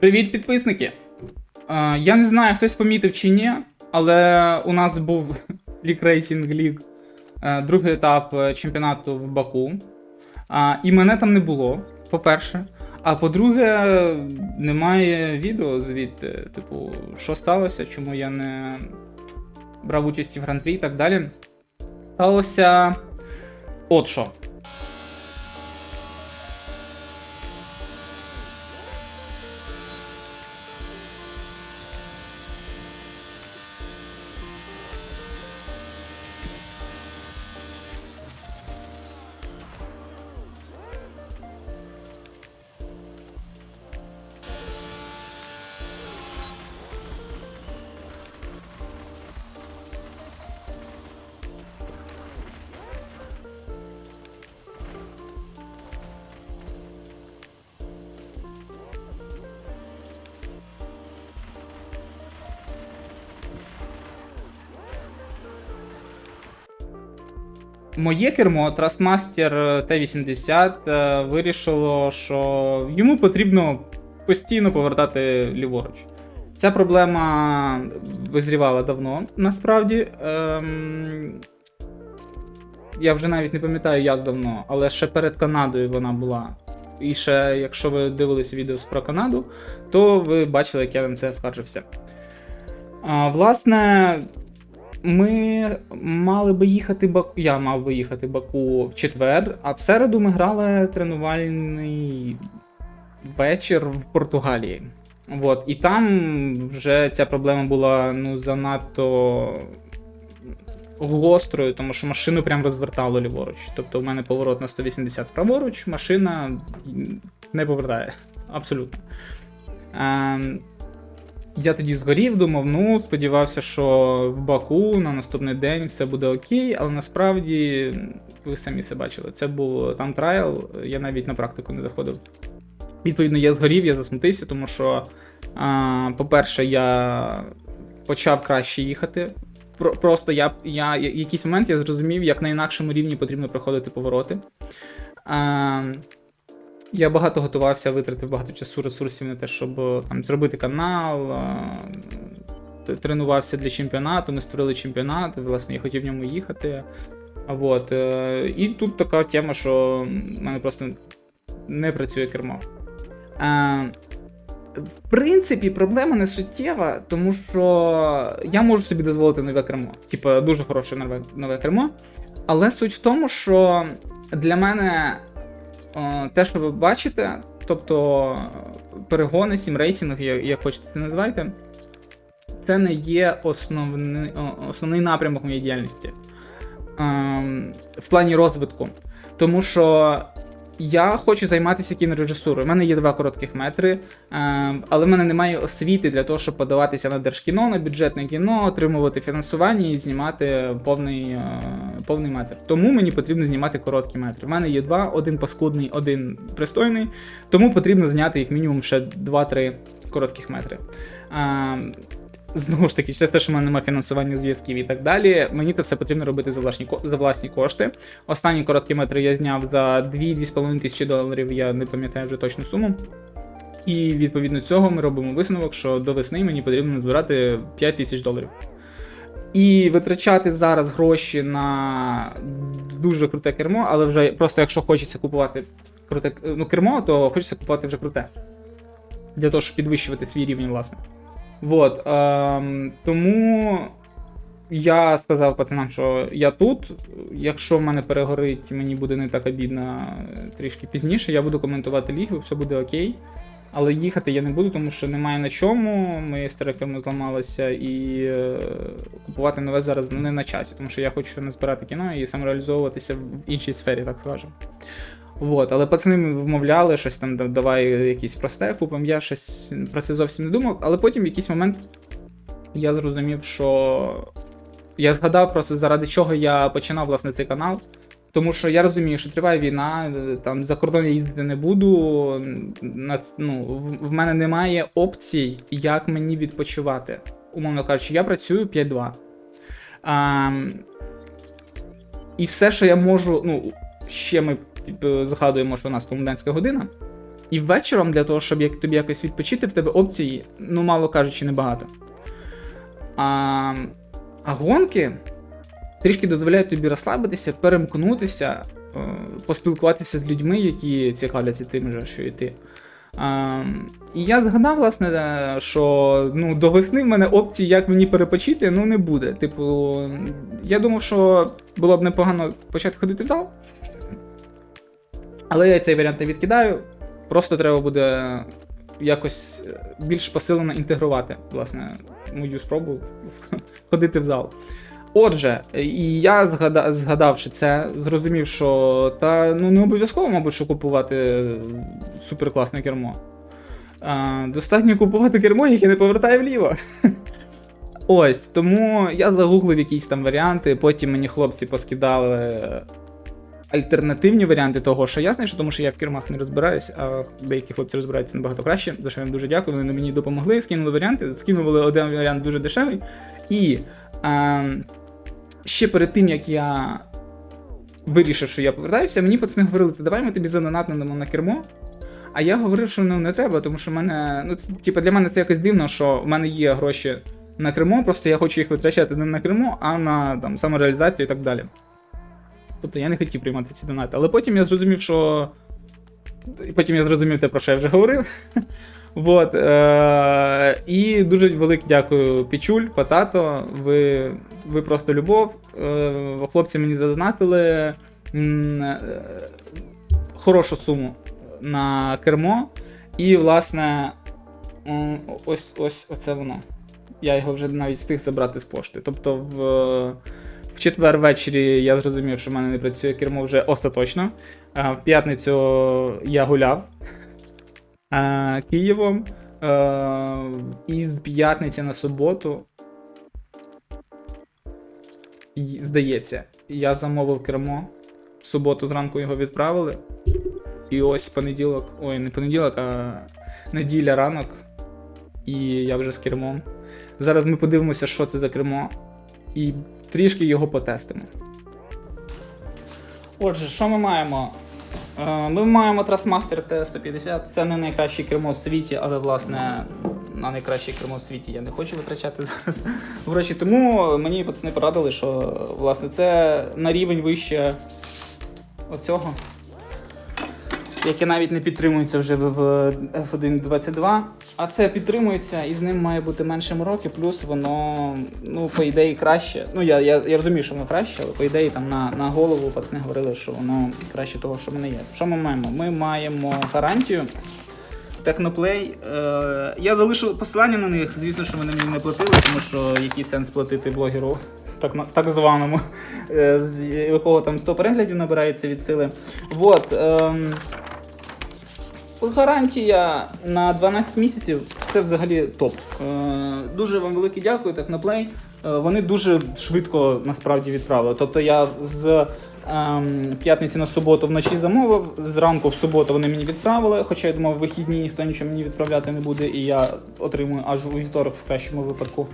Привіт, підписники! Е, я не знаю, хтось помітив чи ні, але у нас був League Racing League, е, другий етап е, чемпіонату в Баку. А, і мене там не було, по-перше. А по-друге, немає відео звідти. Типу, що сталося, чому я не брав участь в гран-прі і так далі. Сталося. От що. Моє кермо Trustmaster T80 е, вирішило, що йому потрібно постійно повертати ліворуч. Ця проблема визрівала давно, насправді. Ем... Я вже навіть не пам'ятаю, як давно, але ще перед Канадою вона була. І ще, якщо ви дивилися відео про Канаду, то ви бачили, як я на це скаржився. А, власне, ми мали би їхати Баку. Я мав би їхати Баку в четвер, а в середу ми грали тренувальний вечір в Португалії. От, і там вже ця проблема була ну, занадто гострою, тому що машину прям розвертало ліворуч. Тобто у мене поворот на 180 праворуч, машина не повертає. Абсолютно. Я тоді згорів, думав, ну, сподівався, що в Баку на наступний день все буде окей, але насправді ви самі це бачили. Це був там трайл, я навіть на практику не заходив. Відповідно, я згорів, я засмутився, тому що, по-перше, я почав краще їхати. Про- Просто я я- якийсь момент я зрозумів, як на інакшому рівні потрібно проходити повороти. Я багато готувався, витратив багато часу, ресурсів на те, щоб е, там зробити канал, е, тренувався для чемпіонату. Ми створили чемпіонат, власне, я хотів в ньому їхати. А Вот. е, І тут така тема, що в мене просто не працює кермо. В принципі, проблема не суттєва, тому що я можу собі дозволити нове кермо. Типа, дуже хороше нове, нове кермо. Але суть в тому, що для мене те, що ви бачите, тобто перегони, сімрейсінг, як хочете це називайте, це не є основний, основний напрямок моєї діяльності ем, в плані розвитку. Тому що я хочу займатися кінорежисурою. У мене є два коротких метри, ем, але в мене немає освіти для того, щоб подаватися на держкіно, на бюджетне кіно, отримувати фінансування і знімати повний, е, повний метр. Тому мені потрібно знімати короткі метри. У мене є два: один паскудний, один пристойний. Тому потрібно зняти як мінімум ще 2-3 коротких метри. Знову ж таки, через те, що в мене немає фінансування зв'язків і так далі, мені це все потрібно робити за власні, за власні кошти. Останні короткі метри я зняв за 2-2,5 тисячі доларів, я не пам'ятаю вже точну суму. І відповідно цього ми робимо висновок, що до весни мені потрібно назбирати 5 тисяч доларів. І витрачати зараз гроші на дуже круте кермо, але вже просто якщо хочеться купувати круте ну, кермо, то хочеться купувати вже круте. Для того, щоб підвищувати свій рівень, власне. Вот, ем, тому я сказав пацанам, що я тут. Якщо в мене перегорить, мені буде не так обідно е, трішки пізніше, я буду коментувати лігу, все буде окей. Але їхати я не буду, тому що немає на чому. Моє старе кермо зламалося, і е, купувати нове зараз не на часі, тому що я хочу не збирати кіно і самореалізовуватися в іншій сфері, так скажемо. Вот, але пацани вмовляли, щось там давай якісь просте купимо. Я щось про це зовсім не думав, але потім в якийсь момент я зрозумів, що я згадав просто заради чого я починав власне цей канал. Тому що я розумію, що триває війна, там за кордон я їздити не буду. Ну, в, мене немає опцій, як мені відпочивати. Умовно кажучи, я працюю 5-2. А, і все, що я можу, ну, ще ми згадуємо, що у нас комендантська година. І вечором для того, щоб як тобі якось відпочити, в тебе опцій, ну, мало кажучи, небагато. А, а гонки трішки дозволяють тобі розслабитися, перемкнутися, е, поспілкуватися з людьми, які цікавляться тим же, що і ти. А, і я згадав, власне, е, що ну, до весни в мене опцій, як мені перепочити, ну не буде. Типу, я думав, що було б непогано почати ходити в зал. Але я цей варіант не відкидаю. Просто треба буде якось е, більш посилено інтегрувати, власне, мою спробу ходити в зал. Отже, і я згадав, згадавши це, зрозумів, що та ну не обов'язково, мабуть, що купувати суперкласне кермо. А, достатньо купувати кермо, яке не повертає вліво. Ось, тому я загуглив якісь там варіанти, потім мені хлопці поскидали альтернативні варіанти того, що я знайшов, тому що я в кермах не розбираюсь, а деякі хлопці розбираються набагато краще, за що я їм дуже дякую. Вони мені допомогли, скинули варіанти, скинули один варіант дуже дешевий. І е, ще перед тим, як я вирішив, що я повертаюся, мені пацани говорили, давай ми тобі задонатнемо на кермо. А я говорив, що ну не треба, тому що в мене. Ну, це, типу, для мене це якось дивно, що в мене є гроші на кермо, просто я хочу їх витрачати не на кермо, а на там, самореалізацію і так далі. Тобто я не хотів приймати ці донати. Але потім я зрозумів, що. Потім я зрозумів те, про що я вже говорив. Вот, е- і дуже велике дякую Пічуль, Патато. Ви, ви просто любов. Е- хлопці мені задонатили е- хорошу суму на кермо. І, власне, ось ось оце воно. Я його вже навіть встиг забрати з пошти. Тобто, в, в четвер ввечері я зрозумів, що в мене не працює кермо вже остаточно. В п'ятницю я гуляв е, Києвом. Е, і з п'ятниці на суботу. Здається, я замовив кермо. В суботу зранку його відправили. І ось понеділок, ой, не понеділок, а неділя ранок. І я вже з кермом. Зараз ми подивимося, що це за кермо, і трішки його потестимо. Отже, що ми маємо? Е, Ми маємо Trustmaster T150. Це не найкраще кермо в світі, але власне на найкраще кермо в світі я не хочу витрачати зараз гроші. Тому мені пацани порадили, що власне це на рівень вище оцього. Яке навіть не підтримується вже в F1.22. А це підтримується і з ним має бути менше мороки, плюс воно, ну, по ідеї, краще. Ну, я, я, я розумію, що воно краще, але по ідеї там на, на голову пацани говорили, що воно краще того, що в мене є. Що ми маємо? Ми маємо гарантію. Техноплей. Е, я залишу посилання на них. Звісно, що вони мені не платили, тому що який сенс платити блогеру, так, так званому, е, з якого там 100 переглядів набирається від сили. Вот, ем, гарантія на 12 місяців це взагалі топ. Е, дуже вам велике дякую, Техноплей. Е, вони дуже швидко насправді відправили. Тобто я з ем, п'ятниці на суботу вночі замовив, зранку в суботу вони мені відправили, хоча я думав, в вихідні ніхто нічого мені відправляти не буде, і я отримую аж у вівторок в кращому випадку.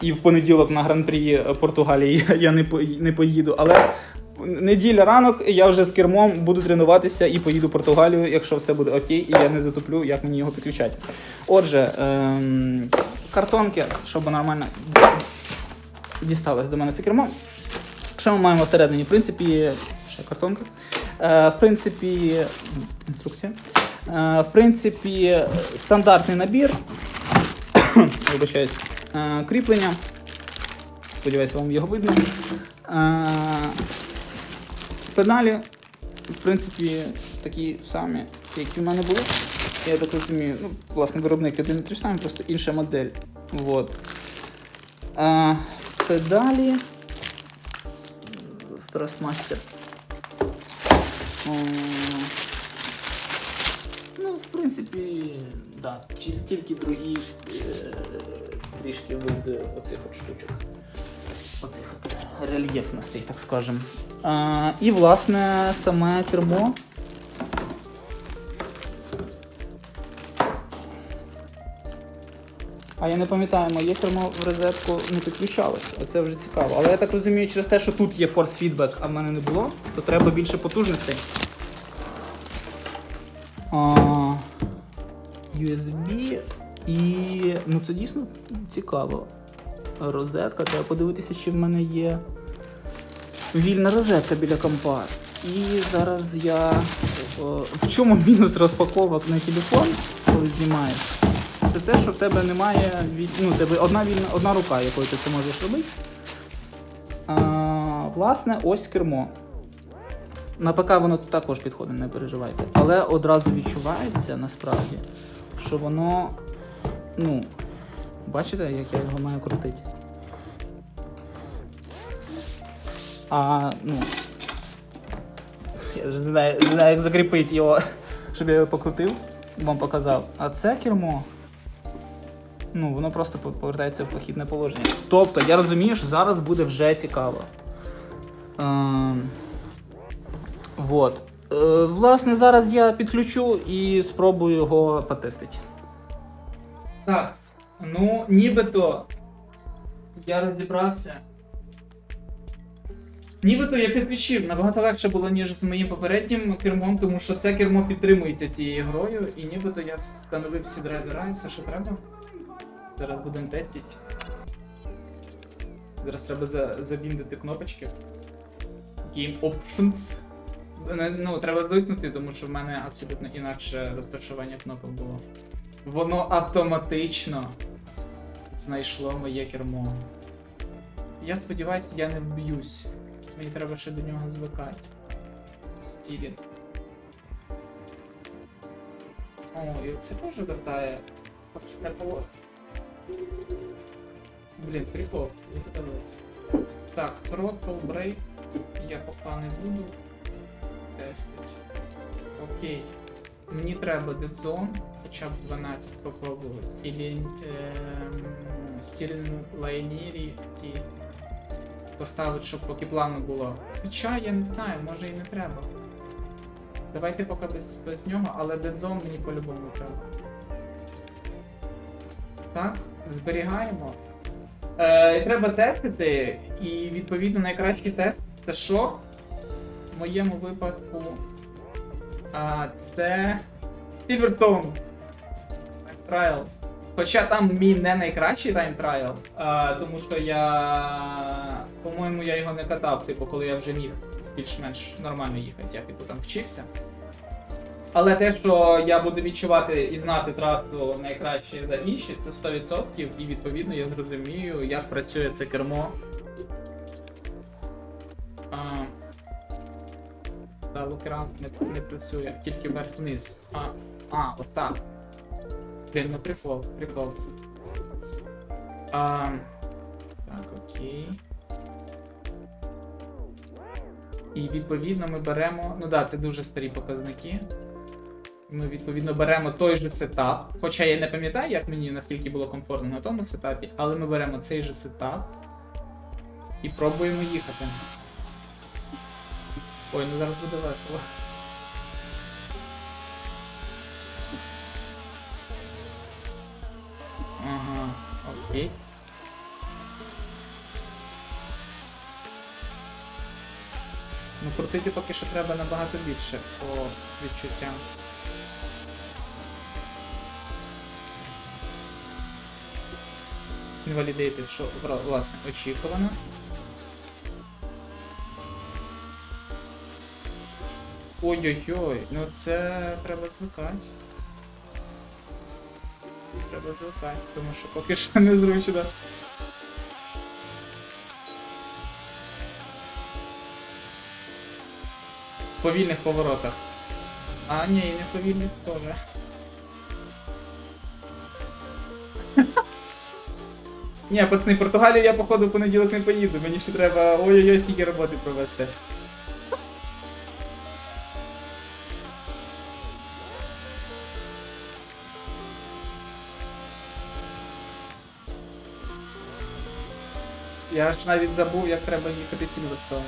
І в понеділок на гран-прі Португалії я не поїду. Але неділя ранок я вже з кермом буду тренуватися і поїду в Португалію, якщо все буде окей, і я не затоплю, як мені його підключати. Отже, ем, картонки, щоб нормально дісталось до мене це кермо. Що ми маємо всередині? В принципі, ще картонка. Е, в принципі, інструкція. Е, в принципі, стандартний набір. Вибачаюсь. Е, кріплення. Сподіваюся, вам його видно. Е, педалі, в принципі, такі самі, які в мене були. Я так розумію, ну, власне, виробник один і той самий, просто інша модель. Вот. Е, педалі. Страстмастер. Ну, в принципі, да. Тільки другі е, трішки від оцих от штучок. Рельєфностей, так скажем. А, і, власне, саме кермо. А я не пам'ятаю, моє кермо в розетку не підключалось. Оце вже цікаво. Але я так розумію, через те, що тут є feedback, а в мене не було, то треба більше потужностей. А, USB і. Ну це дійсно цікаво. Розетка, треба подивитися, чи в мене є вільна розетка біля компа. І зараз я. в чому мінус розпаковок на телефон, коли знімаєш? Це те, що в тебе немає ну, тебе одна вільна одна рука, якою ти це можеш робити. А, власне, ось кермо. На ПК воно також підходить, не переживайте. Але одразу відчувається насправді, що воно. Ну, бачите, як я його маю крутити? А, ну. Я вже не знаю, не знаю, як закріпити його, щоб я його покрутив, вам показав. А це кермо. Ну, воно просто повертається в похідне положення. Тобто, я розумію, що зараз буде вже цікаво. Ем... Вот. Е, власне, зараз я підключу і спробую його потестити. Так, ну, нібито я розібрався. Нібито я підключив. Набагато легше було, ніж з моїм попереднім кермом, тому що це кермо підтримується цією грою, і нібито я встановив всі драйвера і все, що треба. Зараз будемо тестити. Зараз треба за, забіндити кнопочки. Game Options. Ну, треба звикнути, тому що в мене абсолютно інакше розташування кнопок було. Воно автоматично знайшло моє кермо. Я сподіваюся, я не вб'юсь. Мені треба ще до нього звикати. Стілінг. О, і це теж вертає похідне положення. Блін, прикол, не подобається. Так, Throttle Break я поки не буду тестити. Окей. Мені треба Zone, хоча б 12 попробувати. Ілі ем, Steering Linearity поставити, щоб поки плану було. Хоча я не знаю, може і не треба. Давайте поки без, без нього, але Zone мені по-любому треба. Так, зберігаємо. Е, треба тестити, і відповідно найкращий тест це що? В моєму випадку. А, це. Silverstone. Трайл. Хоча там мій не найкращий трайл, а, тому що я. По-моєму, я його не катав, типу, коли я вже міг більш-менш нормально їхати, я типу там вчився. Але те, що я буду відчувати і знати трасу найкраще за інші, це 100%, і відповідно я зрозумію, як працює це кермо. Лукерам не, не працює, тільки вверх-вниз. А, а, отак. Блін, ну прикол, прикол. А, так, окей. І відповідно ми беремо. Ну да, це дуже старі показники. Ми відповідно беремо той же сетап. Хоча я не пам'ятаю, як мені наскільки було комфортно на тому сетапі, але ми беремо цей же сетап і пробуємо їхати. Ой, ну зараз буде весело. Ага, окей. Ну, крутити поки що треба набагато більше по відчуттям. Invalidated, що власне очікувано. Ой-ой-ой, ну це треба звикати. Треба звикати, тому що поки що незручно. В повільних поворотах. А, ні, не в повільних теж. Ні, пацани, Португалію я походу в понеділок не поїду, мені ще треба ой-ой-ой, скільки роботи провести. Я ж навіть забув, як треба їхати Сільверстоун.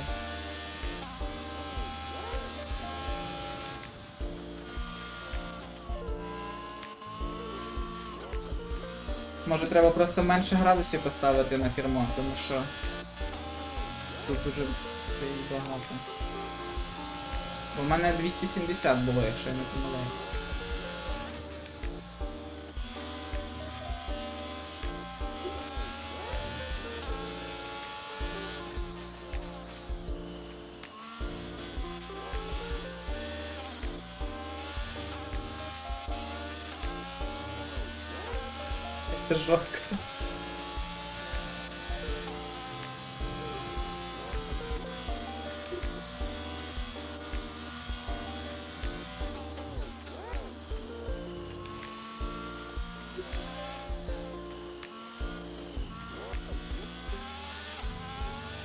Може треба просто менше градусів поставити на кермо, тому що тут дуже стоїть багато. В мене 270 було, якщо я не помиляюсь. Стежок.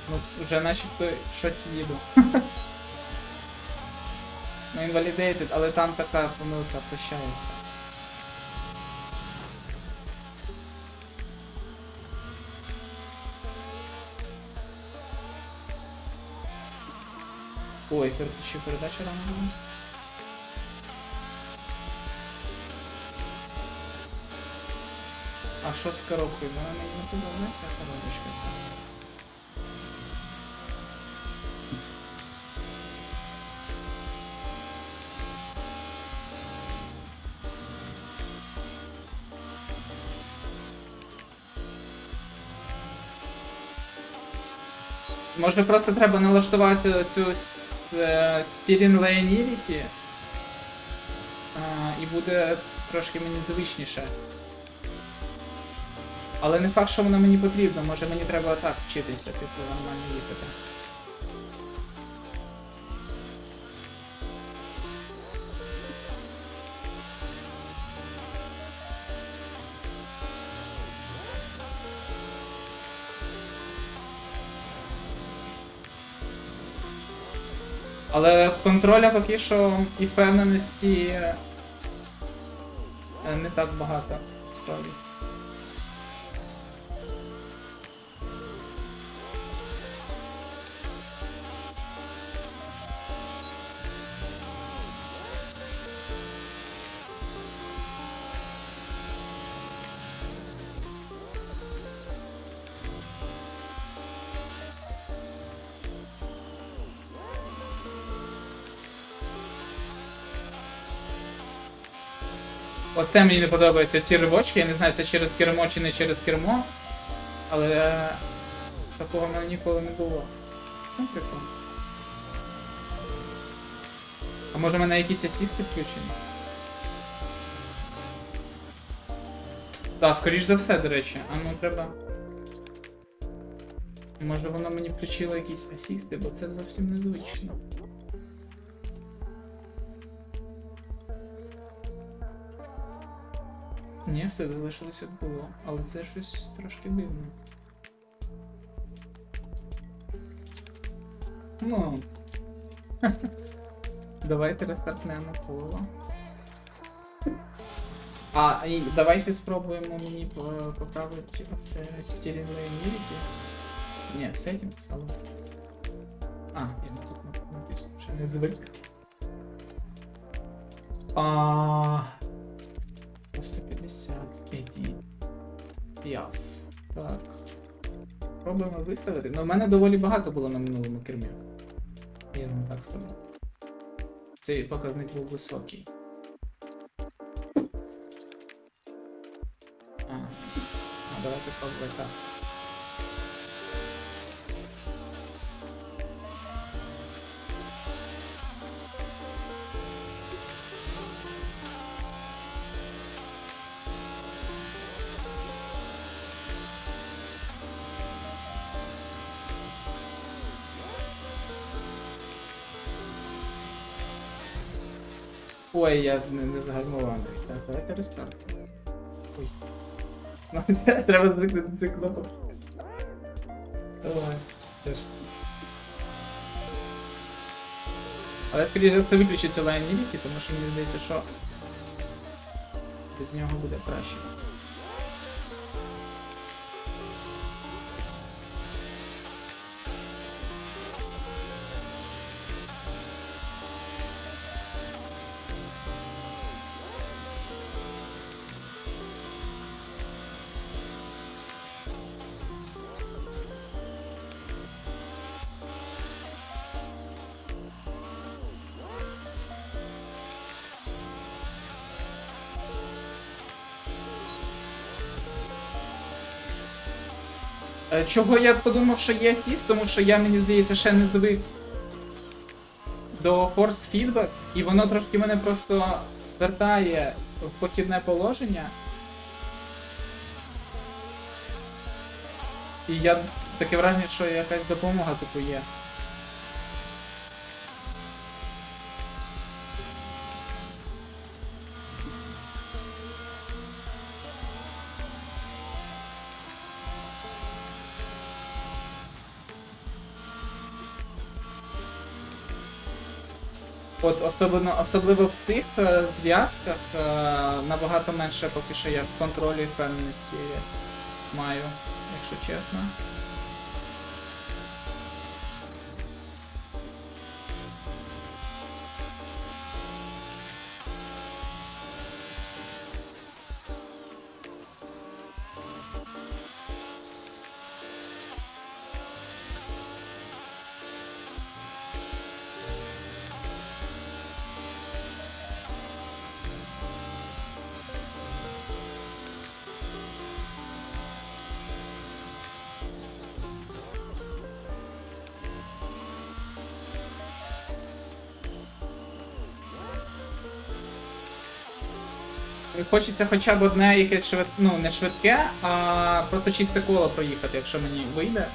Ну, вже начебто щось їду. Ну, invalidated, але там така помилка прощається. Ой, переключив передачу рано. А що з коробкою? Вона мені не подобається коробочка ця. Може просто треба налаштувати цю с- е, steering і буде трошки мені звичніше. Але не факт, що воно мені потрібно, може мені треба так вчитися, типу нормально їхати. Але контроля поки що і впевненості е, не так багато, справді. Оце мені не подобається ці ривочки, я не знаю, це через кермо чи не через кермо. Але е, такого мене ніколи не було. В чому прикол? А може в мене якісь асісти включені? Так, скоріш за все, до речі. А ну треба. Може воно мені включило якісь асісти, бо це зовсім незвично. Ні, все залишилось як було, але це щось трошки дивно. Ну. Давайте рестартнемо коло. А, і давайте спробуємо мені по- поправити оце Steering Linearity. Ні, Settings, але. А, я тут на- натисну, ще не звик. А, 150 Edit. П'яв. Так. Пробуємо виставити. Ну, в мене доволі багато було на минулому кермі. Я вам так скажу. Цей показник був високий. А, а давайте пробувати так. Ой, я не, не загальмований. Так, давайте рестарт. Ой. Ну, треба звикнути до цих кнопок. Давай. Теж. Але скоріше все виключить цю Linearity, тому що мені здається, що без нього буде краще. Е, чого я подумав, що є стіс, тому що я, мені здається, ще не звик до Force Feedback, і воно трошки мене просто вертає в похідне положення. І я таке враження, що якась допомога типу є. Особливо, особливо в цих е, зв'язках е, набагато менше поки що я в контролі впевненості маю, якщо чесно. Хочеться хоча б одне якесь швид... ну, не швидке, а просто чисте коло проїхати, якщо мені вийде.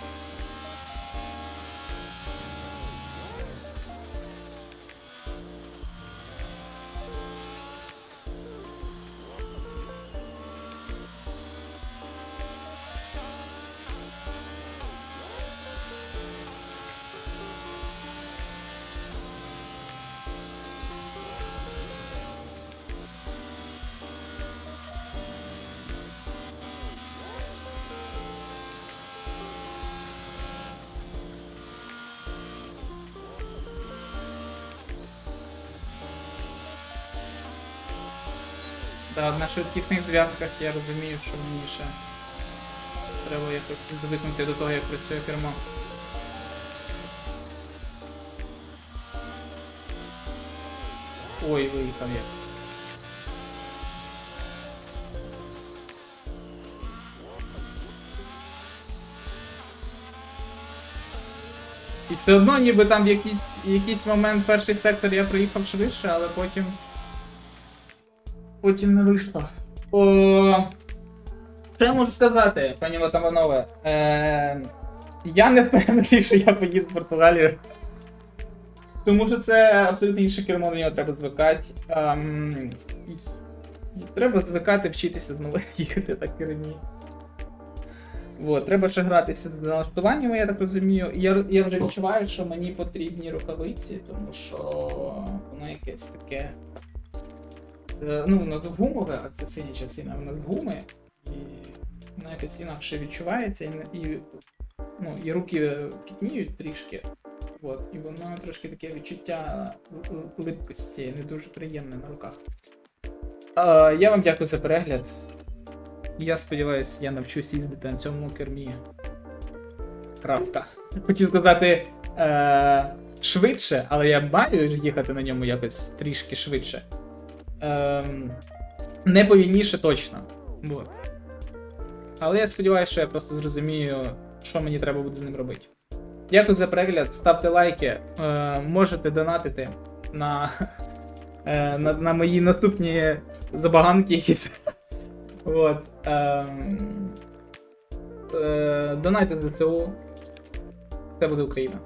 Да, на швидкісних зв'язках я розумію, що мені ще треба якось звикнути до того, як працює кермо. Ой, виїхав я. І все одно ніби там в якийсь, якийсь момент перший сектор я проїхав швидше, але потім. Потім не вийшло. О... Що я можу сказати, пані Латаманове? Е... Я не впевнений, що я поїду в Португалію. Тому що це абсолютно інше кермо, до нього треба звикати. Ем... Треба звикати вчитися знову їхати на кермі. Вот, треба ще гратися з налаштуваннями, я так розумію. Я, я вже відчуваю, що мені потрібні рукавиці, тому що воно якесь таке. Е, Ну, воно гумове, а це синя частина, воно з гуми, і воно якось інакше відчувається, і, і, ну, і руки пітніють трішки. От, і воно трошки таке відчуття л- липкості, не дуже приємне на руках. Е, я вам дякую за перегляд. Я сподіваюся, я навчусь їздити на цьому кермі. Крапка. Хотів сказати е, швидше, але я маю їхати на ньому якось трішки швидше. Ем, не повільніше точно. Вот. Але я сподіваюся, що я просто зрозумію, що мені треба буде з ним робити. Дякую за перегляд, ставте лайки, е, можете донатити на, е, на, на мої наступні забаганки якісь. Ем, е, донайте ЗСУ. Це буде Україна.